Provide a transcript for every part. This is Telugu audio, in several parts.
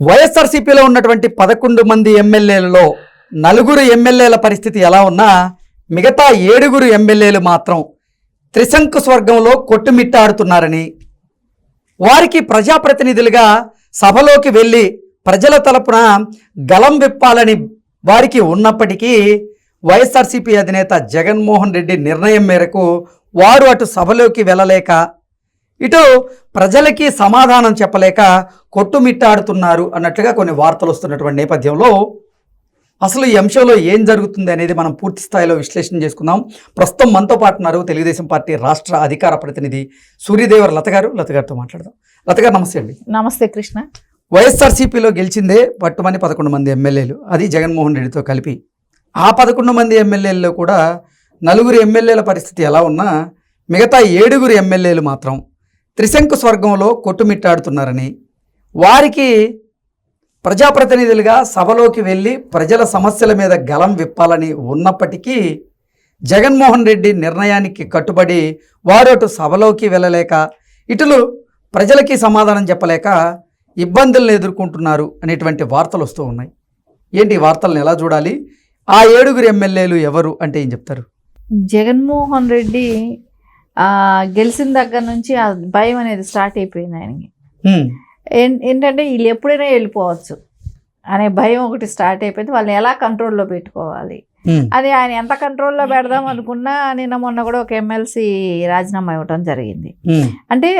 వైఎస్ఆర్సీపీలో ఉన్నటువంటి పదకొండు మంది ఎమ్మెల్యేలలో నలుగురు ఎమ్మెల్యేల పరిస్థితి ఎలా ఉన్నా మిగతా ఏడుగురు ఎమ్మెల్యేలు మాత్రం త్రిశంకు స్వర్గంలో కొట్టుమిట్టాడుతున్నారని వారికి ప్రజాప్రతినిధులుగా సభలోకి వెళ్ళి ప్రజల తరపున గలం విప్పాలని వారికి ఉన్నప్పటికీ వైఎస్ఆర్సీపీ అధినేత జగన్మోహన్ రెడ్డి నిర్ణయం మేరకు వారు అటు సభలోకి వెళ్ళలేక ఇటు ప్రజలకి సమాధానం చెప్పలేక కొట్టుమిట్టాడుతున్నారు అన్నట్లుగా కొన్ని వార్తలు వస్తున్నటువంటి నేపథ్యంలో అసలు ఈ అంశంలో ఏం జరుగుతుంది అనేది మనం పూర్తి స్థాయిలో విశ్లేషణ చేసుకుందాం. ప్రస్తుతం మనతో పాటు ఉన్నారు తెలుగుదేశం పార్టీ రాష్ట్ర అధికార ప్రతినిధి సూర్యదేవర్ లత గారు. లత గారితో మాట్లాడదాం. లత గారు నమస్తే అండి. నమస్తే కృష్ణ. వైఎస్ఆర్సీపీలో గెలిచిందే పట్టుమని పదకొండు మంది ఎమ్మెల్యేలు. అది జగన్మోహన్ రెడ్డితో కలిపి. ఆ పదకొండు మంది ఎమ్మెల్యేల్లో కూడా నలుగురు ఎమ్మెల్యేల పరిస్థితి ఎలా ఉన్నా మిగతా ఏడుగురు ఎమ్మెల్యేలు మాత్రం త్రిశంకు స్వర్గంలో కొట్టుమిట్టాడుతున్నారని వారికి ప్రజాప్రతినిధులుగా సభలోకి వెళ్ళి ప్రజల సమస్యల మీద గలం విప్పాలని ఉన్నప్పటికీ జగన్మోహన్ రెడ్డి నిర్ణయానికి కట్టుబడి వారు అటు సభలోకి వెళ్ళలేక ఇటులు ప్రజలకి సమాధానం చెప్పలేక ఇబ్బందులను ఎదుర్కొంటున్నారు అనేటువంటి వార్తలు వస్తూ ఉన్నాయి. ఏంటి వార్తలను ఎలా చూడాలి? ఆ ఏడుగురు ఎమ్మెల్యేలు ఎవరు అంటే ఏం చెప్తారు? జగన్మోహన్ రెడ్డి గెలిచిన దగ్గర నుంచి ఆ భయం అనేది స్టార్ట్ అయిపోయింది ఆయనకి. ఏంటంటే వీళ్ళు ఎప్పుడైనా వెళ్ళిపోవచ్చు అనే భయం ఒకటి స్టార్ట్ అయిపోయింది. వాళ్ళని ఎలా కంట్రోల్లో పెట్టుకోవాలి? అది ఆయన ఎంత కంట్రోల్లో పెడదాం అనుకున్నా నిన్న మొన్న కూడా ఒక ఎమ్మెల్సీ రాజీనామా ఇవ్వడం జరిగింది. అంటే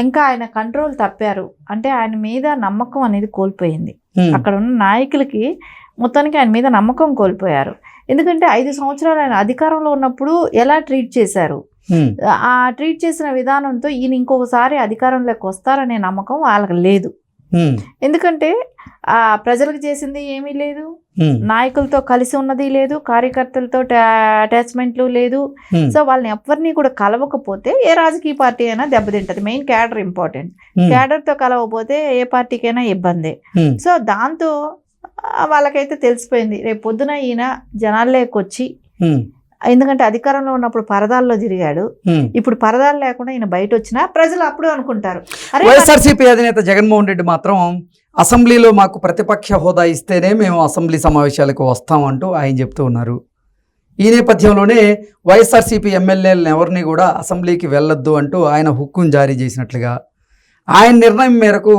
ఇంకా ఆయన కంట్రోల్ తప్పారు. అంటే ఆయన మీద నమ్మకం అనేది కోల్పోయింది. అక్కడ ఉన్న నాయకులకి మొత్తానికి ఆయన మీద నమ్మకం కోల్పోయారు. ఎందుకంటే ఐదు సంవత్సరాలు ఆయన అధికారంలో ఉన్నప్పుడు ఎలా ట్రీట్ చేశారు? ఆ ట్రీట్ చేసిన విధానంతో ఈయన ఇంకొకసారి అధికారంలోకి వస్తారనే నమ్మకం వాళ్ళకి లేదు. ఎందుకంటే ఆ ప్రజలకు చేసింది ఏమీ లేదు. నాయకులతో కలిసి ఉన్నది లేదు. కార్యకర్తలతో అటాచ్మెంట్లు లేదు. సో వాళ్ళని ఎవరిని కూడా కలవకపోతే ఏ రాజకీయ పార్టీ అయినా దెబ్బతింటది. Main cadre important. క్యాడర్తో కలవకపోతే ఏ పార్టీకైనా ఇబ్బందే. సో దాంతో వాళ్ళకైతే తెలిసిపోయింది. రేపు పొద్దున ఈయన జనాల్లోకి వచ్చి ఎందుకంటే అధికారంలో ఉన్నప్పుడు పరదాల్లో తిరిగాడు. ఇప్పుడు పరదాలు లేకుండా ఈయన బయట వచ్చినా ప్రజలు అప్పుడు అనుకుంటారు. వైఎస్ఆర్సీపీ అధినేత జగన్మోహన్ రెడ్డి మాత్రం అసెంబ్లీలో మాకు ప్రతిపక్ష హోదా ఇస్తేనే మేము అసెంబ్లీ సమావేశాలకు వస్తామంటూ ఆయన చెప్తూ ఉన్నారు. ఈ నేపథ్యంలోనే వైఎస్ఆర్సీపీ ఎమ్మెల్యేలను ఎవరిని కూడా అసెంబ్లీకి వెళ్ళొద్దు అంటూ ఆయన హుక్కును జారీ చేసినట్లుగా ఆయన నిర్ణయం మేరకు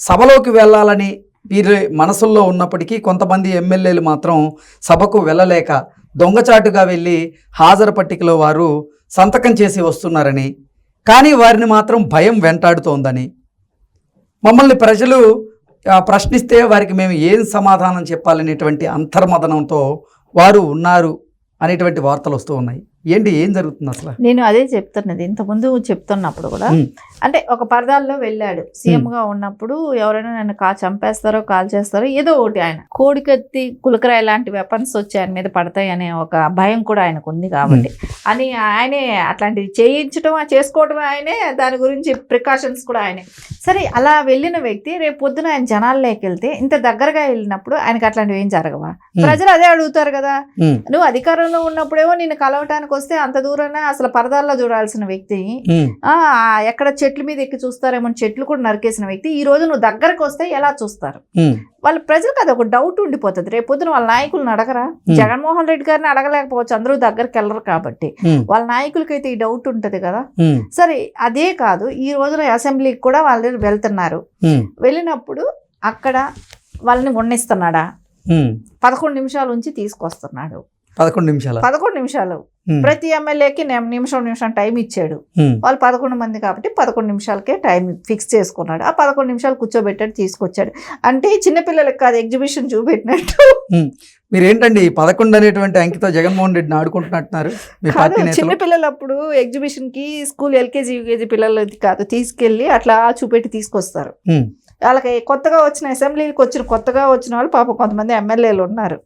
సభలోకి వెళ్ళాలని వీరి మనసుల్లో ఉన్నప్పటికీ కొంతమంది ఎమ్మెల్యేలు మాత్రం సభకు వెళ్ళలేక దొంగచాటుగా వెళ్ళి హాజరు పట్టికలో వారు సంతకం చేసి వస్తున్నారని కానీ వారిని మాత్రం భయం వెంటాడుతోందని. మమ్మల్ని ప్రజలు ప్రశ్నిస్తే వారికి మేము ఏం సమాధానం చెప్పాలనేటువంటి అంతర్మదనంతో వారు ఉన్నారు అనేటువంటి వార్తలు వస్తూ ఉన్నాయి. ఏంటి ఏం జరుగుతుంది అసలు? నేను అదే చెప్తున్నది. ఇంతకుముందు చెప్తున్నప్పుడు కూడా అంటే ఒక పరదాల్లో వెళ్ళాడు. సీఎం గా ఉన్నప్పుడు ఎవరైనా నన్ను కా చంపేస్తారో కాల్ చేస్తారో ఏదో ఒకటి ఆయన. కోడికత్తి కులకరాయి లాంటి వెపన్స్ వచ్చి ఆయన మీద పడతాయి అనే ఒక భయం కూడా ఆయనకు ఉంది కాబట్టి. అని ఆయనే అట్లాంటివి చేయించడం చేసుకోవడం ఆయనే. దాని గురించి ప్రికాషన్స్ కూడా ఆయనే. సరే అలా వెళ్ళిన వ్యక్తి రేపు పొద్దున ఆయన జనాల్లోకి వెళ్తే ఇంత దగ్గరగా వెళ్ళినప్పుడు ఆయనకి అట్లాంటివి ఏం జరగవా? ప్రజలు అదే అడుగుతారు కదా. నువ్వు అధికారంలో ఉన్నప్పుడేమో నిన్ను కలవటానికి వస్తే అంత దూరానే అసలు పరదాల్లో చూడాల్సిన వ్యక్తి. ఎక్కడ చెట్ల మీద ఎక్కి చూస్తారేమో చెట్లు కూడా నరికేసిన వ్యక్తి. ఈ రోజు నువ్వు దగ్గరకు వస్తే ఎలా చూస్తారు? వాళ్ళ ప్రజలకు అది ఒక డౌట్ ఉండిపోతుంది. రేపు పొద్దున వాళ్ళ నాయకులను అడగరా? జగన్మోహన్ రెడ్డి గారిని అడగలేకపోవచ్చు. అందరూ దగ్గరికి వెళ్ళరు కాబట్టి. వాళ్ళ నాయకులకైతే ఈ డౌట్ ఉంటుంది కదా? సరే అదే కాదు ఈ రోజున అసెంబ్లీకి కూడా వాళ్ళు వెళ్తున్నారు. వెళ్ళినప్పుడు అక్కడ వాళ్ళని వండిస్తున్నాడా. పదకొండు నిమిషాల నుంచి తీసుకొస్తున్నాడు. పదకొండు నిమిషాల. పదకొండు నిమిషాలు. ప్రతి ఎమ్మెల్యేకి నిమ్- నిమిషం నిమిషం టైం ఇచ్చాడు. ఉమ్, వాళ్ళు పదకొండు మంది కాబట్టి పదకొండు నిమిషాలకే టైం ఫిక్స్ చేసుకున్నాడు. ఆ పదకొండు నిమిషాలు కూర్చోబెట్టాడు తీసుకొచ్చాడు. అంటే చిన్నపిల్లలకు కాదు ఎగ్జిబిషన్ చూపెట్టినట్టు. మీరు ఏంటండి ఈ పదకొండు అనేటువంటి అంకితో జగన్మోహన్ రెడ్డిని ఆడుకుంటున్నట్టున్నారు? చిన్నపిల్లలు అప్పుడు ఎగ్జిబిషన్కి స్కూల్ ఎల్కేజీ యూకేజీ పిల్లలది కాదు తీసుకెళ్ళి అట్లా చూపెట్టి తీసుకొస్తారు. వాళ్ళకి కొత్తగా వచ్చిన అసెంబ్లీకి వచ్చిన కొత్తగా వచ్చిన వాళ్ళు పాపం కొంతమంది ఎమ్మెల్యేలు ఉన్నారు.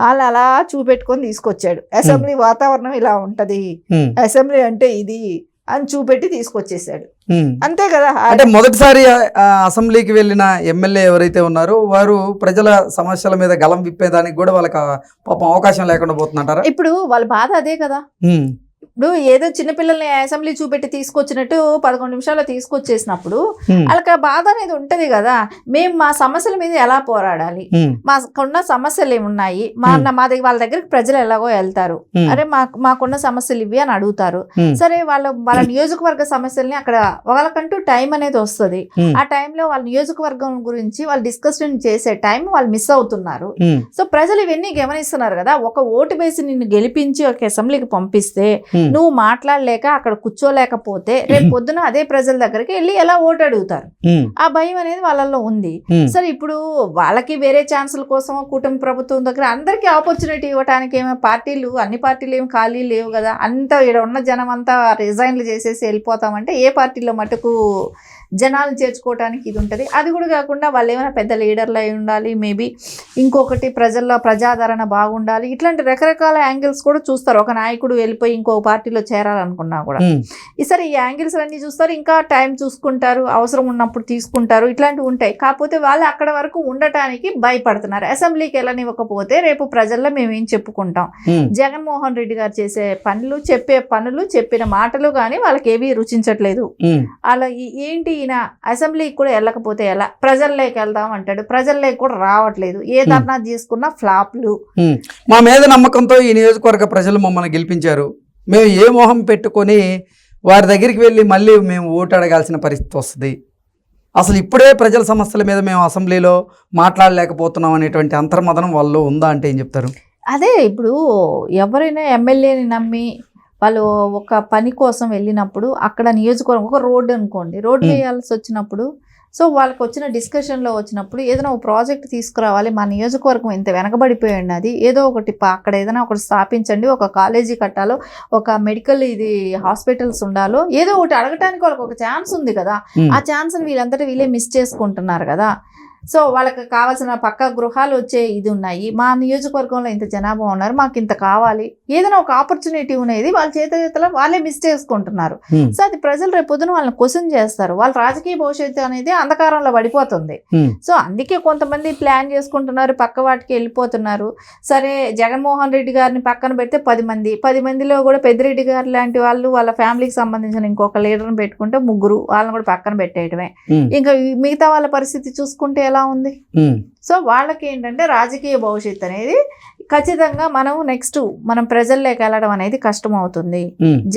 వాళ్ళు అలా చూపెట్టుకొని తీసుకొచ్చాడు. అసెంబ్లీ వాతావరణం ఇలా ఉంటది. అసెంబ్లీ అంటే ఇది అని చూపెట్టి తీసుకొచ్చేసాడు. అంతే కదా. అంటే మొదటిసారి అసెంబ్లీకి వెళ్ళిన ఎమ్మెల్యే ఎవరైతే ఉన్నారో వారు ప్రజల సమస్యల మీద గలం విప్పేదానికి కూడా వాళ్ళకి పాపం అవకాశం లేకుండా పోతుందంటారా? ఇప్పుడు వాళ్ళ బాధ అదే కదా. ఇప్పుడు ఏదో చిన్నపిల్లల్ని అసెంబ్లీ చూపెట్టి తీసుకొచ్చినట్టు పదకొండు నిమిషాల్లో తీసుకొచ్చేసినప్పుడు వాళ్ళకి బాధ అనేది ఉంటది కదా. మేము మా సమస్యల మీద ఎలా పోరాడాలి? మాకున్న సమస్యలు ఏమున్నాయి? మా. మా దగ్గర వాళ్ళ దగ్గరికి ప్రజలు ఎలాగో వెళ్తారు? అరే మాకు మాకున్న సమస్యలు ఇవి అని అడుగుతారు. సరే వాళ్ళ వాళ్ళ నియోజకవర్గ సమస్యల్ని అక్కడ వాళ్ళకంటూ టైం అనేది వస్తుంది. ఆ టైంలో వాళ్ళ నియోజకవర్గం గురించి వాళ్ళు డిస్కషన్ చేసే టైం వాళ్ళు మిస్ అవుతున్నారు. సో ప్రజలు ఇవన్నీ గమనిస్తున్నారు కదా. ఒక ఓటు వేసి నిన్ను గెలిపించి ఒక అసెంబ్లీకి పంపిస్తే నువ్వు మాట్లాడలేక అక్కడ కూర్చోలేకపోతే రేపు పొద్దున అదే ప్రజల దగ్గరికి వెళ్ళి ఎలా ఓటు అడుగుతారు? ఆ భయం అనేది వాళ్ళల్లో ఉంది. సరే ఇప్పుడు వాళ్ళకి వేరే ఛాన్సుల కోసం కూటమి ప్రభుత్వం దగ్గర అందరికీ ఆపర్చునిటీ ఇవ్వడానికి ఏమో పార్టీలు అన్ని పార్టీలు ఏమి ఖాళీ లేవు కదా. అంతా ఇక్కడ ఉన్న జనం అంతా రిజైన్లు చేసేసి వెళ్ళిపోతామంటే ఏ పార్టీలో మటుకు జనాలు చేర్చుకోవడానికి ఇది ఉంటుంది. అది కూడా కాకుండా వాళ్ళు ఏమైనా పెద్ద లీడర్లు అయి ఉండాలి మేబీ ఇంకొకటి ప్రజల్లో ప్రజాదరణ బాగుండాలి. ఇట్లాంటి రకరకాల యాంగిల్స్ కూడా చూస్తారు. ఒక నాయకుడు వెళ్ళిపోయి ఇంకో పార్టీలో చేరాలనుకున్నా కూడా. ఈసారి ఈ యాంగిల్స్ అన్ని చూస్తారు. ఇంకా టైం చూసుకుంటారు అవసరం ఉన్నప్పుడు తీసుకుంటారు. ఇట్లాంటివి ఉంటాయి. కాకపోతే వాళ్ళు అక్కడ వరకు ఉండటానికి భయపడుతున్నారు. అసెంబ్లీకి వెళ్ళనివ్వకపోతే రేపు ప్రజల్లో మేము ఏం చెప్పుకుంటాం? జగన్మోహన్ రెడ్డి గారు చేసే పనులు చెప్పే పనులు చెప్పిన మాటలు కానీ వాళ్ళకి ఏవి రుచించట్లేదు. అలా ఏంటి ఈయన అసెంబ్లీకి కూడా వెళ్ళకపోతే ఎలా? ప్రజల్లోకి వెళ్దాం అంటాడు. ప్రజల్లోకి కూడా రావట్లేదు. ఏ ధర్నా తీసుకున్నా ఫ్లాప్లు. మా మీద నమ్మకంతో ఈ నియోజకవర్గ ప్రజలు మమ్మల్ని గెలిపించారు. మేము ఏ మొహం పెట్టుకొని వారి దగ్గరికి వెళ్ళి మళ్ళీ మేము ఓటు అడగాల్సిన పరిస్థితి వస్తుంది. అసలు ఇప్పుడే ప్రజల సమస్యల మీద మేము అసెంబ్లీలో మాట్లాడలేకపోతున్నాం అనేటువంటి అంతర్మదనం వాళ్ళు ఉందా అంటే ఏం చెప్తారు? అదే ఇప్పుడు ఎవరైనా ఎమ్మెల్యేని నమ్మి వాళ్ళు ఒక పని కోసం వెళ్ళినప్పుడు అక్కడ నియోజకవర్గం ఒక రోడ్డు అనుకోండి. రోడ్డు. వేయాల్సి వచ్చినప్పుడు సో వాళ్ళకి వచ్చిన డిస్కషన్లో వచ్చినప్పుడు ఏదైనా ఒక ప్రాజెక్ట్ తీసుకురావాలి మా నియోజకవర్గం ఇంత వెనకబడిపోయి ఉన్నది ఏదో ఒకటి అక్కడ ఏదైనా ఒకటి స్థాపించండి ఒక కాలేజీ కట్టాలో ఒక మెడికల్ ఇది హాస్పిటల్స్ ఉండాలో ఏదో ఒకటి అడగటానికి వాళ్ళకి ఒక ఛాన్స్ ఉంది కదా. ఆ ఛాన్స్ని వీళ్ళంతటా వీళ్ళే మిస్ చేసుకుంటున్నారు కదా. సో వాళ్ళకి కావాల్సిన పక్క గృహాలు వచ్చే ఇది ఉన్నాయి. మా నియోజకవర్గంలో ఇంత జనాభా ఉన్నారు మాకు ఇంత కావాలి. ఏదైనా ఒక ఆపర్చునిటీ అనేది వాళ్ళ చేతిలో వాళ్ళే మిస్ చేసుకుంటున్నారు. సో అది ప్రజలు రేపు పొద్దున వాళ్ళని క్వశ్చన్ చేస్తారు. వాళ్ళ రాజకీయ భవిష్యత్తు అనేది అంధకారంలో పడిపోతుంది. సో అందుకే కొంతమంది ప్లాన్ చేసుకుంటున్నారు పక్క వాటికి వెళ్ళిపోతున్నారు. సరే జగన్మోహన్ రెడ్డి గారిని పక్కన పెడితే పది మంది. పది మందిలో కూడా పెద్దిరెడ్డి గారు లాంటి వాళ్ళు వాళ్ళ ఫ్యామిలీకి సంబంధించిన ఇంకొక లీడర్ని పెట్టుకుంటే ముగ్గురు వాళ్ళని కూడా పక్కన పెట్టేయడమే ఉమ్, ఇంకా మిగతా వాళ్ళ పరిస్థితి చూసుకుంటే ఎలా ఉంది? సో వాళ్ళకి ఏంటంటే రాజకీయ భవిష్యత్తు అనేది ఖచ్చితంగా మనం నెక్స్ట్ మనం ప్రజల్లోకి వెళ్ళడం అనేది కష్టం అవుతుంది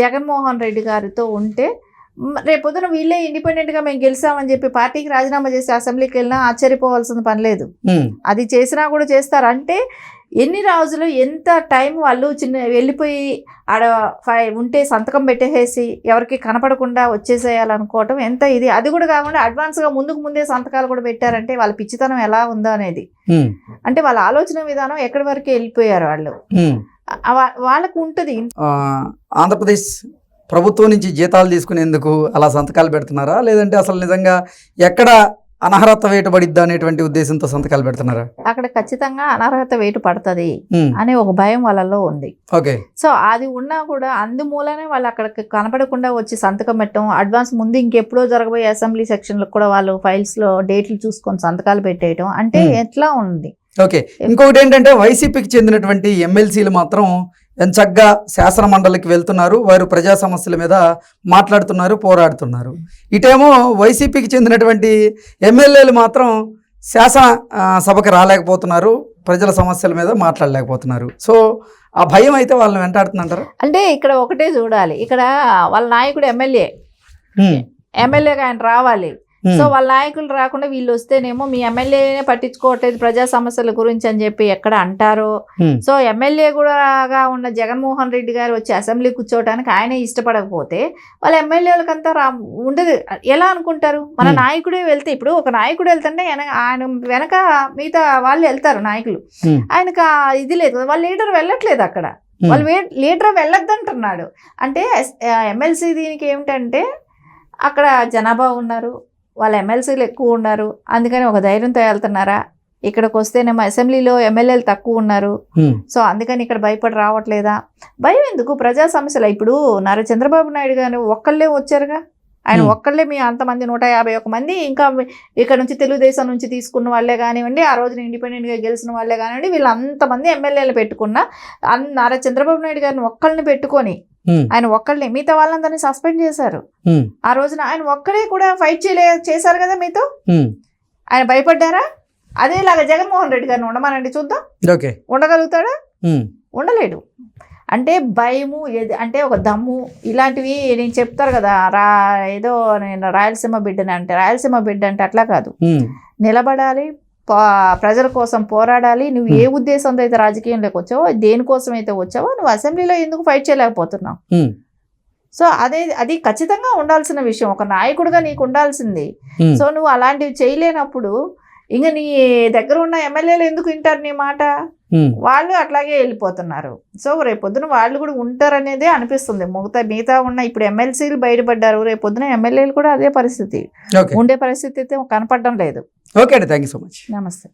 జగన్మోహన్ రెడ్డి గారితో ఉంటే రేపొద్దున వీళ్ళే ఇండిపెండెంట్గా మేము గెలిచామని చెప్పి పార్టీకి రాజీనామా చేసి అసెంబ్లీకి వెళ్ళినా ఆశ్చర్యపోవాల్సిన పని లేదు. అది చేసినా కూడా చేస్తారు. అంటే ఎన్ని రోజులు ఎంత టైం వాళ్ళు చిన్న వెళ్ళిపోయి ఆడ ఉంటే సంతకం పెట్టేసేసి ఎవరికి కనపడకుండా వచ్చేసేయాలనుకోవటం ఎంత ఇది. అది కూడా కాకుండా అడ్వాన్స్గా ముందుకు ముందే సంతకాలు కూడా పెట్టారంటే వాళ్ళ పిచ్చితనం ఎలా ఉందో అనేది. అంటే వాళ్ళ ఆలోచన విధానం ఎక్కడి వరకు వెళ్ళిపోయారు వాళ్ళు. వాళ్ళకు ఉంటుంది. ఆంధ్రప్రదేశ్ ప్రభుత్వం నుంచి జీతాలు తీసుకునేందుకు అలా సంతకాలు పెడుతున్నారా? లేదంటే అసలు నిజంగా ఎక్కడ అనర్హత వేటబడిద్దా అనేటువంటి ఉద్దేశంతో సంతకాలు పెడుతున్నారా? అక్కడ ఖచ్చితంగా అనర్హత వేటు పడుతుంది అనే ఒక భయం వాళ్ళలో ఉంది. ఓకే. సో అది ఉన్నా కూడా అందుమూలనే వాళ్ళు అక్కడికి కనపడకుండా వచ్చి సంతకం పెట్టడం అడ్వాన్స్ ముందు ఇంకెప్పుడో జరగబోయే అసెంబ్లీ సెక్షన్లకు కూడా వాళ్ళు ఫైల్స్లో డేట్లు చూసుకొని సంతకాలు పెట్టేయడం అంటే. ఎట్లా ఉంది? ఓకే. ఇంకొకటి ఏంటంటే వైసీపీకి చెందినటువంటి ఎమ్మెల్సీలు మాత్రం ఎంచగ్గా శాసన మండలికి వెళ్తున్నారు వారు ప్రజా సమస్యల మీద మాట్లాడుతున్నారు పోరాడుతున్నారు. ఇటేమో వైసీపీకి చెందినటువంటి ఎమ్మెల్యేలు మాత్రం శాసన సభకి రాలేకపోతున్నారు ప్రజల సమస్యల మీద మాట్లాడలేకపోతున్నారు. సో ఆ భయం అయితే వాళ్ళని వెంటాడుతుందంటారా? అంటే ఇక్కడ ఒకటే చూడాలి. ఇక్కడ వాళ్ళ నాయకుడు ఎమ్మెల్యే. ఎమ్మెల్యేగా ఆయన రావాలి. సో వాళ్ళ నాయకులు రాకుండా వీళ్ళు వస్తేనేమో మీ ఎమ్మెల్యేనే పట్టించుకోవట్లేదు ప్రజా సమస్యల గురించి అని చెప్పి ఎక్కడ అంటారో. ఉమ్, సో ఎమ్మెల్యే కూడా ఉన్న జగన్మోహన్ రెడ్డి గారు వచ్చి అసెంబ్లీ కూర్చోవడానికి ఆయనే ఇష్టపడకపోతే వాళ్ళ ఎమ్మెల్యేలకంతా రా ఉండదు. ఎలా అనుకుంటారు? మన Hmm. నాయకుడే వెళ్తే ఇప్పుడు ఒక నాయకుడు వెళ్తుంటే ఆయన వెనక మిగతా వాళ్ళు వెళ్తారు నాయకులు. ఆయనకు ఇది లేదు. వాళ్ళ లీడర్ వెళ్ళట్లేదు అక్కడ. వాళ్ళు లీడర్ వెళ్ళొద్దంటున్నాడు. అంటే ఎమ్మెల్సీ దీనికి ఏమిటంటే అక్కడ జనాభా ఉన్నారు. వాళ్ళ ఎమ్మెల్సీలు ఎక్కువ ఉన్నారు. అందుకని ఒక ధైర్యంతో వెళ్తున్నారా ఇక్కడికి వస్తేనేమో అసెంబ్లీలో ఎమ్మెల్యేలు తక్కువ ఉన్నారు. సో అందుకని ఇక్కడ భయపడి రావట్లేదా? భయం ఎందుకు? ప్రజా సమస్యలు? ఇప్పుడు నారా చంద్రబాబు నాయుడు గారు ఒక్కళ్ళే వచ్చారుగా? ఆయన. ఒక్కళ్ళే మీ అంతమంది నూట యాభై ఒక మంది ఇంకా ఇక్కడ నుంచి తెలుగుదేశం నుంచి తీసుకున్న వాళ్ళే కానివ్వండి ఆ రోజున ఇండిపెండెంట్గా గెలిచిన వాళ్ళే కానివ్వండి వీళ్ళు అంతమంది ఎమ్మెల్యేలు పెట్టుకున్న నారా చంద్రబాబు నాయుడు గారిని ఒక్కళ్ళని పెట్టుకొని ఆయన ఒక్కళ్ళని మిగతా వాళ్ళందరినీ సస్పెండ్ చేశారు. ఆ రోజున ఆయన ఒక్కడే కూడా ఫైట్ చేయలే చేశారు కదా మీతో. ఆయన భయపడ్డారా? అదేలాగా జగన్మోహన్ రెడ్డి గారిని ఉండమనండి చూద్దాం. ఉండగలుగుతాడా? ఉండలేడు. అంటే భయము ఏది అంటే ఒక దమ్ము ఇలాంటివి నేను చెప్తారు కదా రా ఏదో నేను రాయలసీమ బిడ్డని అంటే రాయలసీమ బిడ్డ అంటే అట్లా కాదు. నిలబడాలి ప్రజల కోసం పోరాడాలి నువ్వు ఏ ఉద్దేశంతో అయితే రాజకీయంలోకి వచ్చావో దేనికోసం అయితే వచ్చావో నువ్వు అసెంబ్లీలో ఎందుకు ఫైట్ చేయలేకపోతున్నావు? సో అదే అది ఖచ్చితంగా ఉండాల్సిన విషయం ఒక నాయకుడిగా నీకు ఉండాల్సింది. సో నువ్వు అలాంటివి చేయలేనప్పుడు ఇంక నీ దగ్గర ఉన్న ఎమ్మెల్యేలు ఎందుకు వింటారు నీ మాట. వాళ్ళు అట్లాగే వెళ్ళిపోతున్నారు. సో రేపొద్దున వాళ్ళు కూడా ఉంటారనేదే అనిపిస్తుంది. మిగతా మిగతా ఉన్న ఇప్పుడు ఎమ్మెల్సీలు బయటపడ్డారు. రేపొద్దున ఎమ్మెల్యేలు కూడా అదే పరిస్థితి. ఉండే పరిస్థితి అయితే కనపడడం లేదు. ఓకే అండి. Thank you so much. నమస్తే.